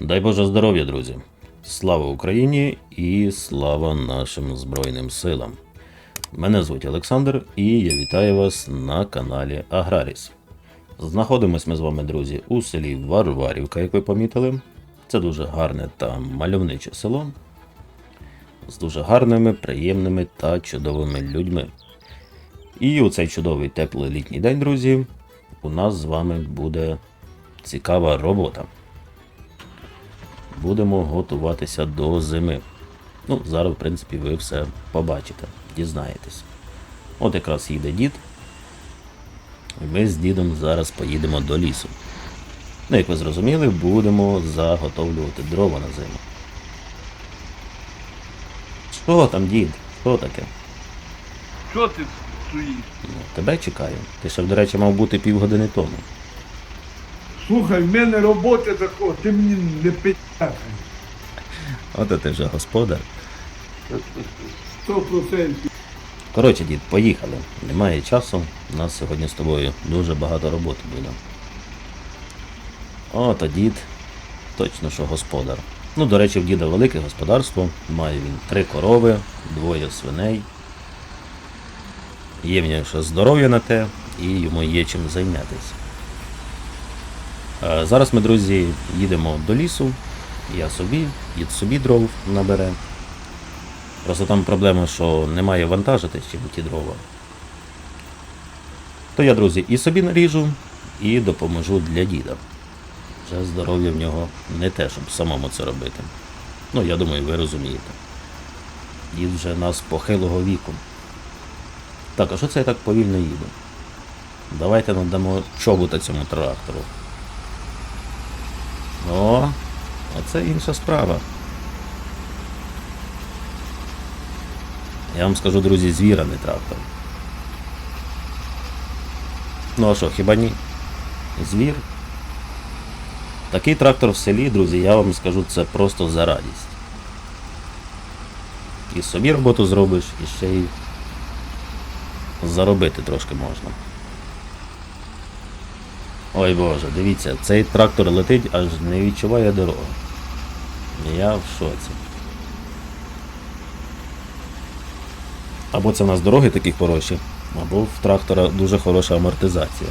Дай Боже здоров'я, друзі! Слава Україні і слава нашим Збройним силам! Мене звуть Олександр і я вітаю вас на каналі Аграріс. Знаходимось ми з вами, друзі, у селі Варварівка, як ви помітили. Це дуже гарне та мальовниче село з дуже гарними, приємними та чудовими людьми. І у цей чудовий теплий літній день, друзі, у нас з вами буде цікава робота. Будемо готуватися до зими. Ну, зараз, в принципі, ви все побачите, дізнаєтесь. От якраз їде дід. І ми з дідом зараз поїдемо до лісу. Ну, як ви зрозуміли, будемо заготовлювати дрова на зиму. Що там, дід? Що таке? Що ти стоїш? Ну, тебе чекаю. Ти ще, до речі, мав бути півгодини тому. Слухай, в мене робота така, ти мені не підтягай. От ти вже господар. Сто процентів. Коротше, дід, поїхали. Немає часу. У нас сьогодні з тобою дуже багато роботи буде. Ото дід, точно що господар. Ну, до речі, в діда велике господарство. Має він три корови, двоє свиней. Є в нього ще здоров'я на те, і йому є чим зайнятися. Е, Зараз ми, друзі, їдемо до лісу. Я собі, дід собі дров набере. Просто там проблема, що немає вантажити ще ті дрова. То я, друзі, і собі наріжу, і допоможу для діда. Вже здоров'я в нього не те, щоб самому це робити. Ну, я думаю, ви розумієте. Дід вже нас похилого віку. Так, а що це я так повільно їду? Давайте надамо чобота цьому трактору. О, оце інша справа. Я вам скажу, друзі, звіраний трактор. Ну а що, хіба ні? Звір? Такий трактор в селі, друзі, я вам скажу, це просто за радість. І собі роботу зробиш, і ще й заробити трошки можна. Ой Боже, дивіться, цей трактор летить, аж не відчуває дорогу. Я в шоці. Або це в нас дороги такі хороші, або в трактора дуже хороша амортизація.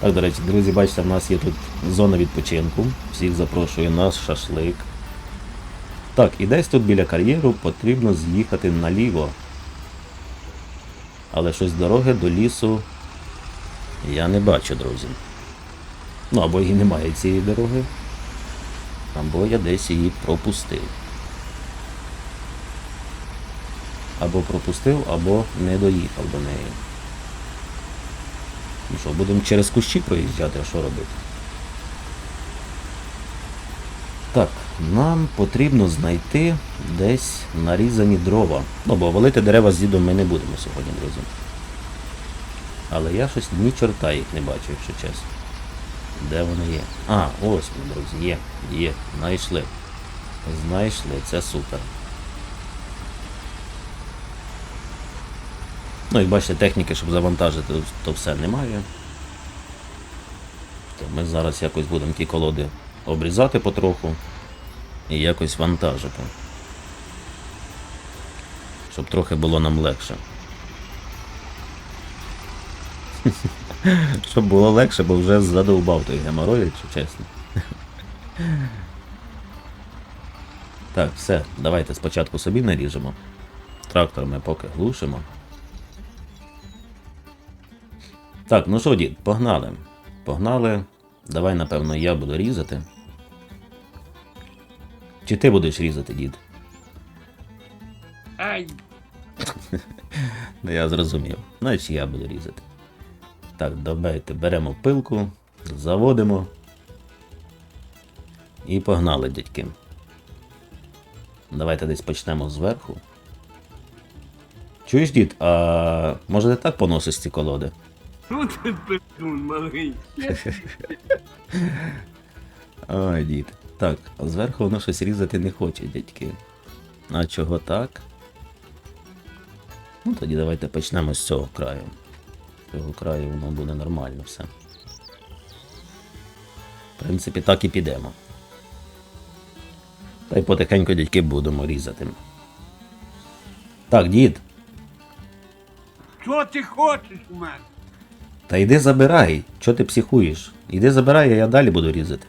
Так, до речі, друзі, бачите, в нас є тут зона відпочинку. Всіх запрошую на шашлик. Так, і десь тут біля кар'єру потрібно з'їхати наліво. Але щось дороги до лісу я не бачу, друзі. Ну, або її немає цієї дороги, або я десь її пропустив. Або пропустив, або не доїхав до неї. Ну що, будемо через кущі проїжджати, а що робити? Так, нам потрібно знайти десь нарізані дрова. Ну, бо валити дерева з дідом ми не будемо сьогодні, друзі. Але я щось ні чорта їх не бачу, якщо чесно. Де вони є? А, ось вони, друзі, є, є, знайшли. Знайшли, це супер. Ну і бачите, техніки, щоб завантажити, то все немає. То ми зараз якось будемо ті колоди обрізати потроху і якось вантажити. Щоб трохи було нам легше. Щоб було легше, бо вже задовбав той геморой, якщо чесно. Так, все, давайте спочатку собі наріжемо. Трактор ми поки глушимо. Так, ну що, дід, погнали. Погнали. Давай, напевно, я буду різати. Чи ти будеш різати, дід? Ай, Ну, я зрозумів. Значить, я буду різати. Так, давайте беремо пилку, заводимо. І погнали, дядьки. Давайте десь почнемо зверху. Чуєш, дід, а може ти так поносиш ці колоди? ну ти пиздун, малий. Ой, дід. Так, зверху воно щось різати не хоче, дядьки. А чого так? Ну тоді давайте почнемо з цього краю. Цього краю воно буде нормально все. В принципі, так і підемо. Та й потихеньку дядьки будемо різати. Так, дід, Що ти хочеш у мене? та йди забирай. Чого ти психуєш? Іди забирай, а я далі буду різати.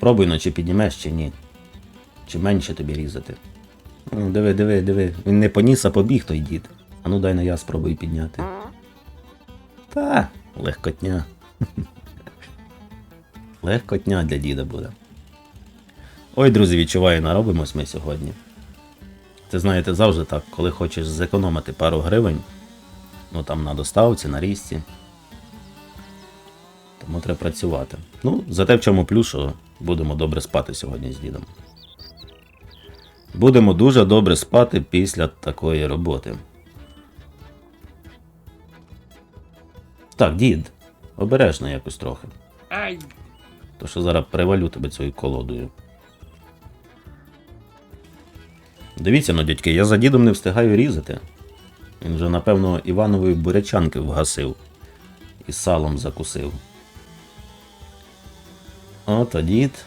Пробуй, ну, чи піднімеш, чи ні. Чи менше тобі різати. Ну, диви, диви, диви. Він не поніс, а побіг той дід. А ну дай на я спробую підняти. Та, легкотня. Легкотня для діда буде. Ой, друзі, відчуваю, наробимось ми сьогодні. Це знаєте, завжди так, коли хочеш зекономити пару гривень, ну там на доставці, на різці. Тому треба працювати. Ну, зате в чому плюс, що будемо добре спати сьогодні з дідом. Будемо дуже добре спати після такої роботи. Так, дід, обережно якось трохи. Ай, То що зараз привалю тебе цією колодою. Дивіться, ну, дядьки, я за дідом не встигаю різати. Він вже, напевно, Іванової бурячанки вгасив і салом закусив. От а дід.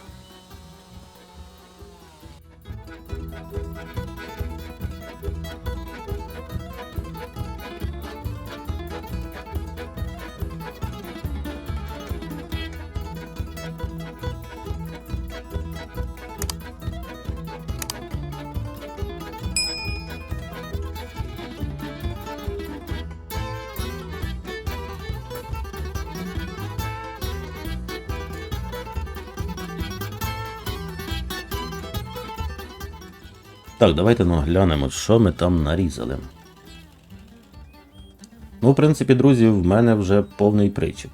Так, давайте ну, глянемо, що ми там нарізали. Ну, в принципі, друзі, в мене вже повний причіп.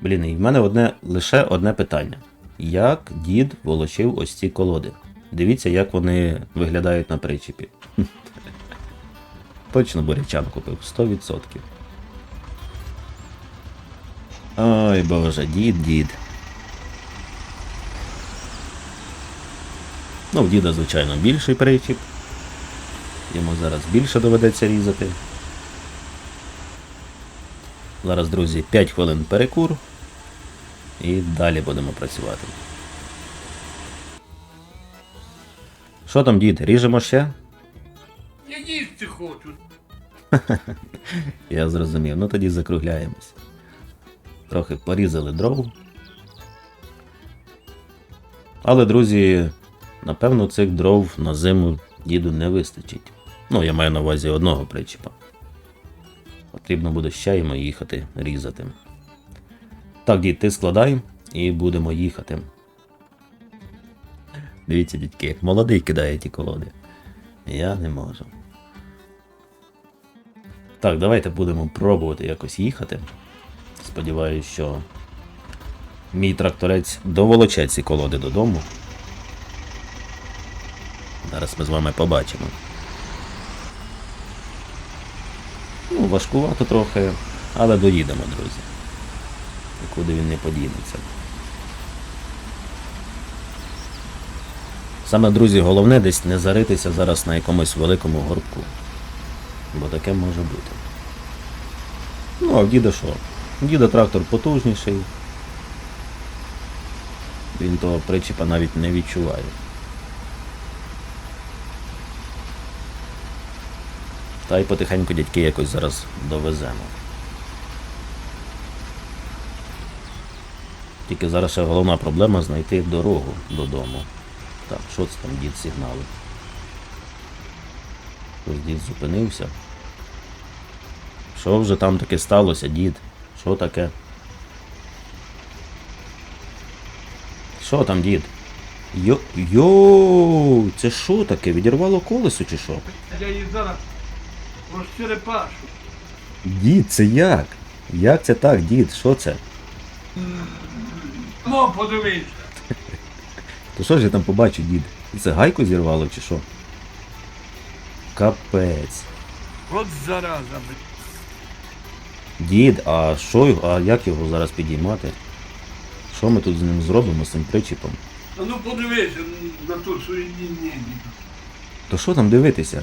Блін, і в мене одне, лише одне питання. Як дід волочив ось ці колоди? Дивіться, як вони виглядають на причіпі. Точно бурячан купив, 100%. Ой боже, дід, дід. Ну, в діда, звичайно, більший причіп. Йому зараз більше доведеться різати. Зараз, друзі, 5 хвилин перекур. І далі будемо працювати. Що там, дід, ріжемо ще? я їсти хочу. Я зрозумів. Ну тоді закругляємось. Трохи порізали дров. Але, друзі, напевно, цих дров на зиму діду не вистачить. Ну, я маю на увазі одного причіпа. Потрібно буде ще йому їхати різати. Так, дід, ти складай і будемо їхати. Дивіться, дядьки, як молодий кидає ті колоди. Я не можу. Так, давайте будемо пробувати якось їхати. Сподіваюсь, що мій тракторець доволоче ці колоди додому. Зараз ми з вами побачимо. Ну, важкувато трохи, але доїдемо, друзі. Нікуди він не подінеться. Саме, друзі, головне десь не заритися зараз на якомусь великому горбку. Бо таке може бути. Ну, а в діда що? Діда трактор потужніший. Він того причіпа навіть не відчуває. Та й потихеньку дядьки якось зараз довеземо. Тільки зараз ще головна проблема знайти дорогу додому. Так, що це там дід сигналив? Ось дід зупинився. Що вже там таке сталося, дід? Що таке? Що там, дід? Йо. Йоу, це що таке? Відірвало колесо чи що? Я її зараз розчерепашу. Дід, це як? Як це так, дід? Що це? Ну, подивися. То що ж я там побачу, дід? Це гайку зірвало чи що? Капець. От зараза, блядь. Дід, а що його, а як його зараз підіймати? Що ми тут з ним зробимо з цим причіпом? А ну подивися на ту ні. То що там дивитися?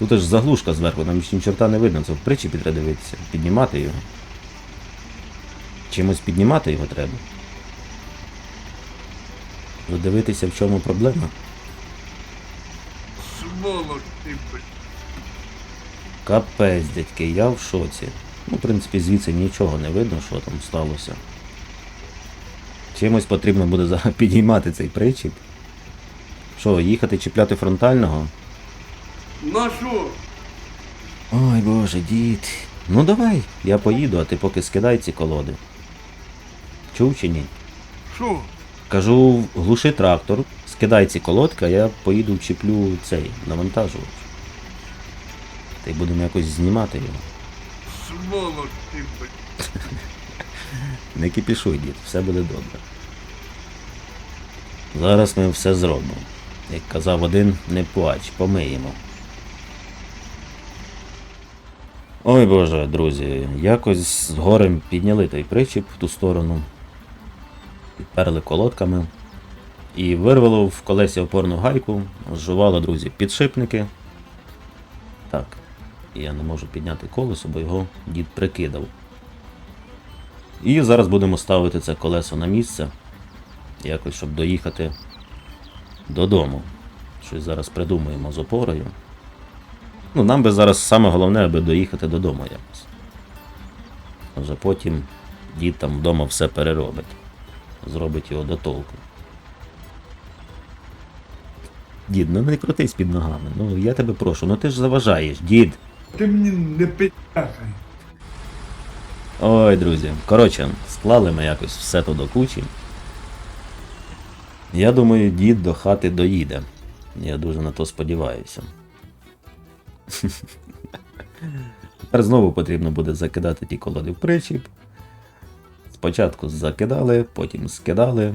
Тут аж заглушка зверху, нам ні чорта не видно, це в треба дивитися, піднімати його. Чимось піднімати його треба. Дивитися, в чому проблема. Сволоч ти, блядь. Капець, дядьки, я в шоці. Ну, в принципі, звідси нічого не видно, що там сталося. Чимось потрібно буде підіймати цей причіп. Що, їхати чіпляти фронтального? На що? Ой боже, дід. Ну давай, я поїду, а ти поки скидай ці колоди. Чув чи ні? Що? Кажу, глуши трактор, скидай ці колодки, а я поїду вчіплю цей навантажувач. Та й будемо якось знімати його. Сволоч ти, блядь. Не кипішуй, дід, все буде добре. Зараз ми все зробимо. Як казав один, не плач, помиємо. Ой Боже, друзі, якось з горем підняли той причіп в ту сторону, підперли колодками і вирвало в колесі опорну гайку, зжувало, друзі, підшипники. Так, я не можу підняти колесо, бо його дід прикидав. І зараз будемо ставити це колесо на місце. Якось, щоб доїхати додому. Щось зараз придумаємо з опорою. Ну, нам би зараз саме головне, аби доїхати додому якось. А вже потім дід там вдома все переробить. Зробить його до толку. Дід, ну не крутись під ногами. Ну я тебе прошу, ну ти ж заважаєш, дід. Ти мені не підтягай. Ой, друзі. Коротше, склали ми якось все то до кучі. Я думаю, дід до хати доїде. Я дуже на то сподіваюся. Тепер знову потрібно буде закидати ті колоди в причіп. Спочатку закидали, потім скидали.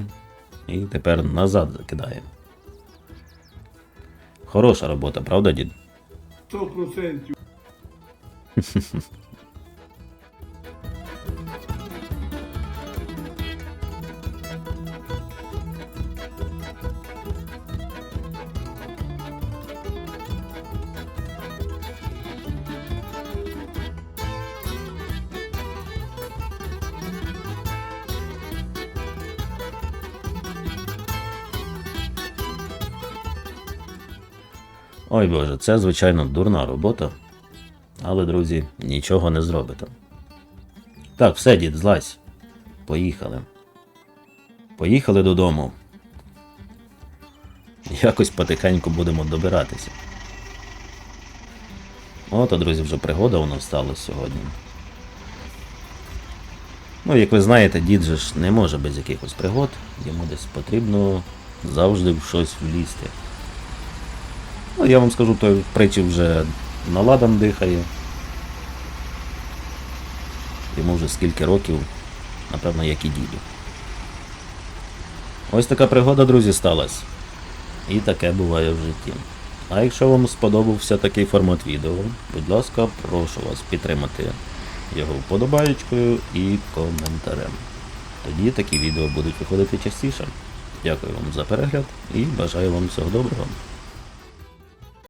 І тепер назад закидаємо. Хороша робота, правда, дід? 100%. Ой Боже, це, звичайно, дурна робота. Але, друзі, нічого не зробите. Так, все, дід, злазь. Поїхали. Поїхали додому. Якось потихеньку будемо добиратися. Ото, друзі, вже пригода у нас сталася сьогодні. Ну, як ви знаєте, дід же ж не може без якихось пригод, йому десь потрібно завжди в щось влізти. Ну, я вам скажу, той притчі вже наладом дихає. Йому вже скільки років, напевно, як і діду. Ось така пригода, друзі, сталася. І таке буває в житті. А якщо вам сподобався такий формат відео, будь ласка, прошу вас підтримати його вподобаєчкою і коментарем. Тоді такі відео будуть виходити частіше. Дякую вам за перегляд і бажаю вам всього доброго.